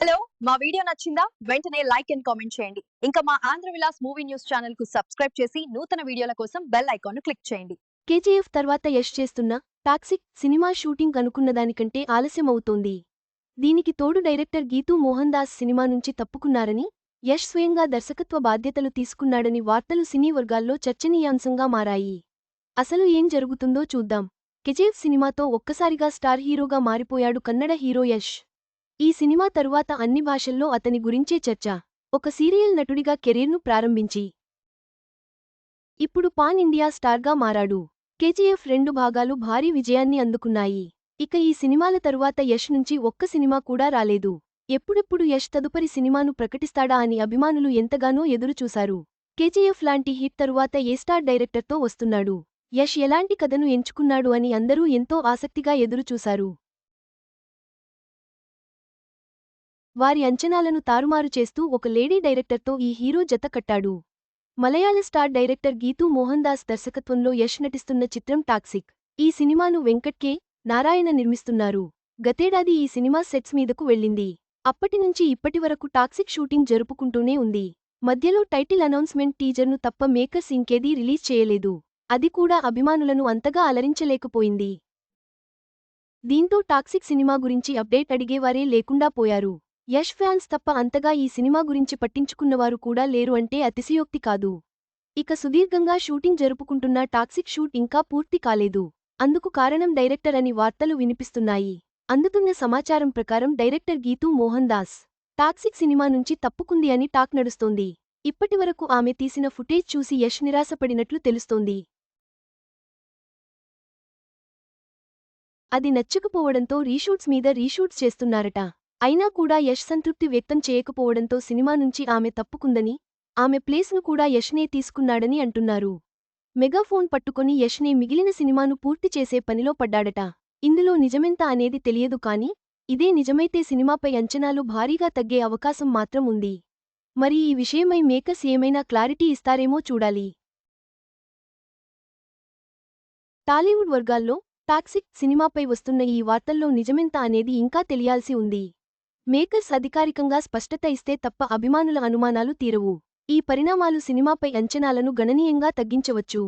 Hello మా video నచ్చిందా? వెంటనే లైక్ అండ్ కామెంట్ చేయండి. ఇంకా మా ఆంధ్ర విలాస్ మూవీ న్యూస్ ఛానల్కు సబ్స్క్రైబ్ చేసి నూతన వీడియోల కోసం బెల్ ఐకాన్ క్లిక్ చేయండి. కేజీఎఫ్ తర్వాత యష్ చేస్తున్న టాక్సిక్ సినిమా షూటింగ్ అనుకున్న దానికంటే ఆలస్యమవుతోంది. దీనికి తోడు డైరెక్టర్ గీతూ మోహన్ దాస్ సినిమా నుంచి తప్పుకున్నారని యష్ స్వయంగా దర్శకత్వ బాధ్యతలు తీసుకున్నాడని వార్తలు సినీ వర్గాల్లో చర్చనీయాంశంగా మారాయి. అసలు ఏం జరుగుతుందో చూద్దాం. కేజీఎఫ్ సినిమాతో ఒక్కసారిగా స్టార్ హీరోగా మారిపోయాడు కన్నడ హీరో యష్. ఈ సినిమా తరువాత అన్ని భాషల్లో అతని గురించే చర్చ. ఒక సీరియల్ నటుడిగా కెరీర్ను ప్రారంభించి. ఇప్పుడు పాన్ ఇండియా స్టార్గా మారాడు. కేజీఎఫ్ రెండు భాగాలు భారీ విజయాన్ని అందుకున్నాయి. ఇక ఈ సినిమాల తరువాత యష్ నుంచి ఒక్క సినిమా కూడా రాలేదు. ఎప్పుడెప్పుడు యష్ తదుపరి సినిమాను ప్రకటిస్తాడా అని అభిమానులు ఎంతగానో ఎదురుచూశారు. కేజీఎఫ్ లాంటి హిట్ తరువాత ఏ స్టార్ డైరెక్టర్తో వస్తున్నాడు? యష్ ఎలాంటి కథను ఎంచుకున్నాడు అని అందరూ ఎంతో ఆసక్తిగా ఎదురుచూశారు. వారి అంచనాలను తారుమారు చేస్తూ ఒక లేడీ డైరెక్టర్తో ఈ హీరో జత కట్టాడు. మలయాళ స్టార్ డైరెక్టర్ గీతూ మోహన్ దాస్ దర్శకత్వంలో యష్ నటిస్తున్న చిత్రం టాక్సిక్. ఈ సినిమాను వెంకట్ కె. నారాయణ నిర్మిస్తున్నారు. గతేడాది ఈ సినిమా సెట్స్ మీదకు వెళ్ళింది. అప్పటినుంచి ఇప్పటివరకు టాక్సిక్ షూటింగ్ జరుపుకుంటూనే ఉంది. మధ్యలో టైటిల్ అనౌన్స్మెంట్ టీజర్ను తప్ప మేకర్స్ ఇంకేదీ రిలీజ్ చేయలేదు. అది కూడా అభిమానులను అంతగా అలరించలేకపోయింది. దీంతో టాక్సిక్ సినిమా గురించి అప్డేట్ అడిగేవారే లేకుండా పోయారు. యష్ ఫ్యాన్స్ తప్ప అంతగా ఈ సినిమా గురించి పట్టించుకున్నవారు కూడా లేరు అంటే అతిశయోక్తి కాదు. ఇక సుదీర్ఘంగా షూటింగ్ జరుపుకుంటున్న టాక్సిక్ షూట్ ఇంకా పూర్తి కాలేదు. అందుకు కారణం డైరెక్టర్ అని వార్తలు వినిపిస్తున్నాయి. అందుతున్న సమాచారం ప్రకారం director Geetu Mohan Das. Toxic cinema నుంచి తప్పుకుంది అని టాక్ నడుస్తోంది. ఇప్పటివరకు ఆమె తీసిన ఫుటేజ్ చూసి యష్ నిరాశపడినట్లు తెలుస్తోంది. అది నచ్చకపోవడంతో రీషూట్స్ మీద రీషూట్స్ చేస్తున్నారట. అయినా కూడా యష్ సంతృప్తి వ్యక్తం చేయకపోవడంతో సినిమా నుంచి ఆమె తప్పుకుందని ఆమె ప్లేస్ను కూడా యష్నే తీసుకున్నాడని అంటున్నారు. మెగాఫోన్ పట్టుకొని యష్నే మిగిలిన సినిమాను పూర్తి చేసే పనిలో పడ్డాడట. ఇందులో నిజమెంత అనేది తెలియదు కాని ఇదే నిజమైతే సినిమాపై అంచనాలు భారీగా తగ్గే అవకాశం మాత్రం ఉంది. మరి ఈ విషయమై మేకర్స్ ఏమైనా క్లారిటీ ఇస్తారేమో చూడాలి. టాలీవుడ్ వర్గాల్లో టాక్సిక్ సినిమాపై వస్తున్న ఈ వార్తల్లో నిజమెంత అనేది ఇంకా తెలియాల్సి ఉంది. మేకర్స్ అధికారికంగా స్పష్టత ఇస్తే తప్ప అభిమానుల అనుమానాలు తీరవు. ఈ పరిణామాలు సినిమాపై అంచనాలను గణనీయంగా తగ్గించవచ్చు.